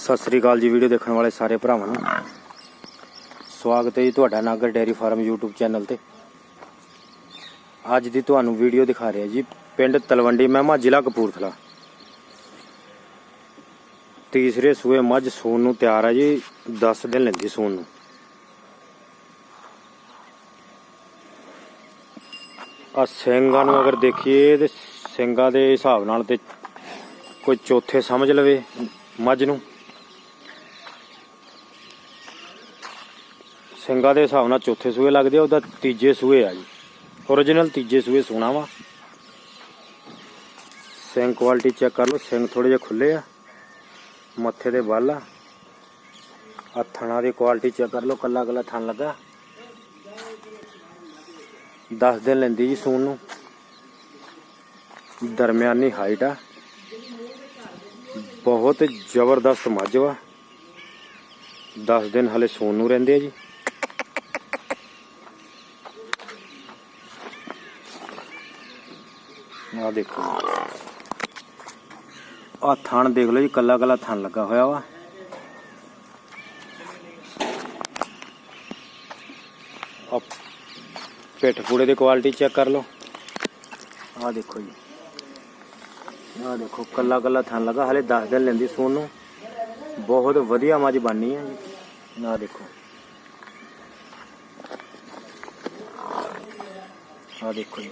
ਸਤਿ ਸ੍ਰੀ ਅਕਾਲ ਜੀ, ਵੀਡੀਓ ਦੇਖਣ ਵਾਲੇ ਸਾਰੇ ਭਰਾਵਾਂ ਨੂੰ। ਸਵਾਗਤ ਹੈ ਜੀ ਤੁਹਾਡਾ Nagar dairy farm YouTube channel ਤੇ। ਅੱਜ ਦੀ ਤੁਹਾਨੂੰ ਵੀਡੀਓ ਦਿਖਾ ਰਿਹਾ ਜੀ, ਪਿੰਡ ਤਲਵੰਡੀ ਮਹਿਮਾ ਜ਼ਿਲ੍ਹਾ ਕਪੂਰਥਲਾ। ਤੀਸਰੇ ਸੂਏ ਮੱਝ ਸੂਣ ਨੂੰ ਤਿਆਰ ਹੈ ਜੀ 10 ਦਿਨ ਲੈਂਦੀ ਸੂਣ ਨੂੰ। ਆ ਸਿੰਘਾਂ ਨੂੰ ਅਗਰ ਦੇਖੀਏ ਤੇ ਸਿੰਘਾਂ ਦੇ ਹਿਸਾਬ ਨਾਲ ਤੇ ਕੋਈ ਚੌਥੇ ਸਮਝ ਲਵੇ ਮੱਝ ਨੂੰ। ਸਿੰਘਾਂ ਦੇ ਹਿਸਾਬ ਨਾਲ ਚੌਥੇ ਸੂਏ ਲੱਗਦੇ ਆ, ਉਹਦਾ ਤੀਜੇ ਸੂਏ ਆ ਜੀ। ਓਰੀਜਨਲ ਤੀਜੇ ਸੂਏ ਸੋਨਾ ਵਾ। ਸਿੰਘ ਕੁਆਲਿਟੀ ਚੈੱਕ ਕਰ ਲਓ, ਸਿੰਘ ਥੋੜੇ ਜਿਹਾ ਖੁੱਲੇ ਆ। ਮੱਥੇ ਦੇ ਵੱਲ ਆ। ਆਹ ਥਣਾ ਦੀ ਕੁਆਲਿਟੀ ਚੈੱਕ ਕਰ ਲਓ, ਕੱਲਾ ਕੱਲਾ ਥਣ ਲੱਗਾ। 10 ਦਿਨ ਲੈਂਦੀ ਜੀ ਸੂਣ ਨੂੰ। ਦਰਮਿਆਨੀ ਹਾਈਟ ਆ। ਬਹੁਤ ਜ਼ਬਰਦਸਤ ਮੱਝ ਵਾ। 10 ਦਿਨ ਹਲੇ ਸੂਣ ਨੂੰ ਰਹਿੰਦੇ ਆ ਜੀ। ਆ ਦੇਖੋ ਆ ਥਣ ਦੇਖ ਲਓ ਜੀ, ਕੱਲਾ ਕੱਲਾ ਥਣ ਲੱਗਾ ਹੋਇਆ ਵਾ। ਆ ਪਿੱਠ ਪੂੜੇ ਦੀ ਕੁਆਲਿਟੀ ਚੈੱਕ ਕਰ ਲਓ। ਆ ਦੇਖੋ ਜੀ। ਆ ਦੇਖੋ, ਕੱਲਾ ਕੱਲਾ ਥਣ ਲੱਗਾ, ਹਲੇ 10 ਦਿਨ ਲੈਂਦੀ ਸੂਣ ਨੂੰ। ਬਹੁਤ ਵਧੀਆ ਮੱਝ ਬਣਨੀ ਹੈ ਜੀ। ਆ ਦੇਖੋ। ਆ ਦੇਖੋ ਜੀ।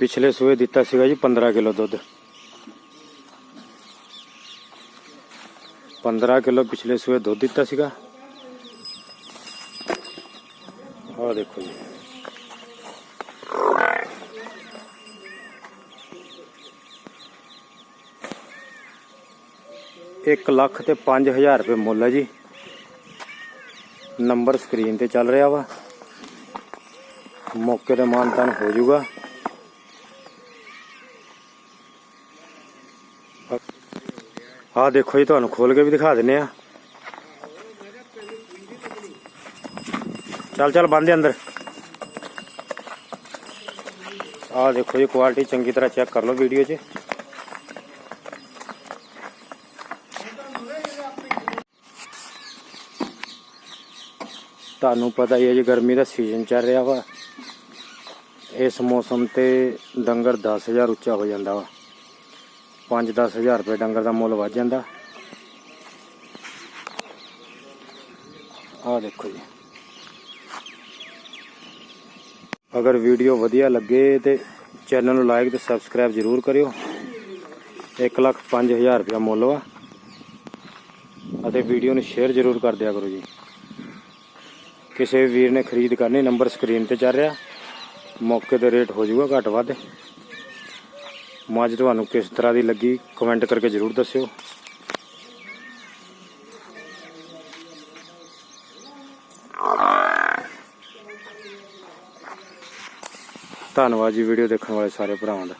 ਪਿਛਲੇ ਸੂਏ ਦਿੱਤਾ ਸੀਗਾ ਜੀ 15 ਕਿਲੋ ਦੁੱਧ। 15 ਕਿਲੋ ਪਿਛਲੇ ਸੂਏ ਦੁੱਧ ਦਿੱਤਾ ਸੀਗਾ। ਆਹ ਦੇਖੋ ਜੀ। ਇੱਕ ਲੱਖ ਤੇ 5000 ਰੁਪਏ ਮੁੱਲ ਹੈ ਜੀ। ਨੰਬਰ ਸਕਰੀਨ ਤੇ ਚੱਲ ਰਿਹਾ ਵਾ। ਮੌਕੇ ਤੇ ਮਾਨਤਾਨ ਹੋ ਜਾਊਗਾ। ਆਹ ਦੇਖੋ ਜੀ, ਤੁਹਾਨੂੰ ਖੋਲ ਕੇ ਵੀ ਦਿਖਾ ਦਿੰਨੇ ਆ। ਚੱਲ ਚੱਲ ਬੰਦ ਅੰਦਰ। ਆਹ ਦੇਖੋ ਜੀ ਕੁਆਲਿਟੀ ਚੰਗੀ ਤਰ੍ਹਾਂ ਚੈੱਕ ਕਰ ਲਓ ਵੀਡੀਓ 'ਚ। ਤੁਹਾਨੂੰ ਪਤਾ ਹੀ ਹੈ ਜੀ, ਗਰਮੀ ਦਾ ਸੀਜ਼ਨ ਚੱਲ ਰਿਹਾ ਵਾ। ਇਸ ਮੌਸਮ ਤੇ ਡੰਗਰ 10000 ਉੱਚਾ ਹੋ ਜਾਂਦਾ ਵਾ। 5-10000 ਰੁਪਏ ਡੰਗਰ ਦਾ ਮੁੱਲ ਵੱਧ ਜਾਂਦਾ। ਆਹ ਦੇਖੋ ਜੀ। ਅਗਰ ਵੀਡੀਓ ਵਧੀਆ ਲੱਗੇ ਤੇ ਚੈਨਲ ਨੂੰ ਲਾਈਕ ਤੇ ਸਬਸਕ੍ਰਾਈਬ ਜ਼ਰੂਰ ਕਰਿਓ। 1 ਲੱਖ 5000 ਰੁਪਏ ਮੁੱਲ ਵਾ। ਅਤੇ ਵੀਡੀਓ ਨੂੰ ਸ਼ੇਅਰ ਜ਼ਰੂਰ ਕਰ ਦਿਆ ਕਰੋ ਜੀ। ਕਿਸੇ ਵੀਰ ਨੇ ਖਰੀਦ ਕਰਨੀ, ਨੰਬਰ ਸਕਰੀਨ ਤੇ ਚੱਲ ਰਿਹਾ। ਮੌਕੇ ਤੇ ਰੇਟ ਹੋ ਜਾਊਗਾ ਘੱਟ ਵੱਧ। ਮੱਝ ਤੁਹਾਨੂੰ ਕਿਸ ਤਰ੍ਹਾਂ ਦੀ ਲੱਗੀ ਕਮੈਂਟ ਕਰਕੇ ਜ਼ਰੂਰ ਦੱਸਿਓ। ਧੰਨਵਾਦ ਜੀ ਵੀਡੀਓ ਦੇਖਣ ਵਾਲੇ ਸਾਰੇ ਭਰਾਵਾਂ ਦਾ।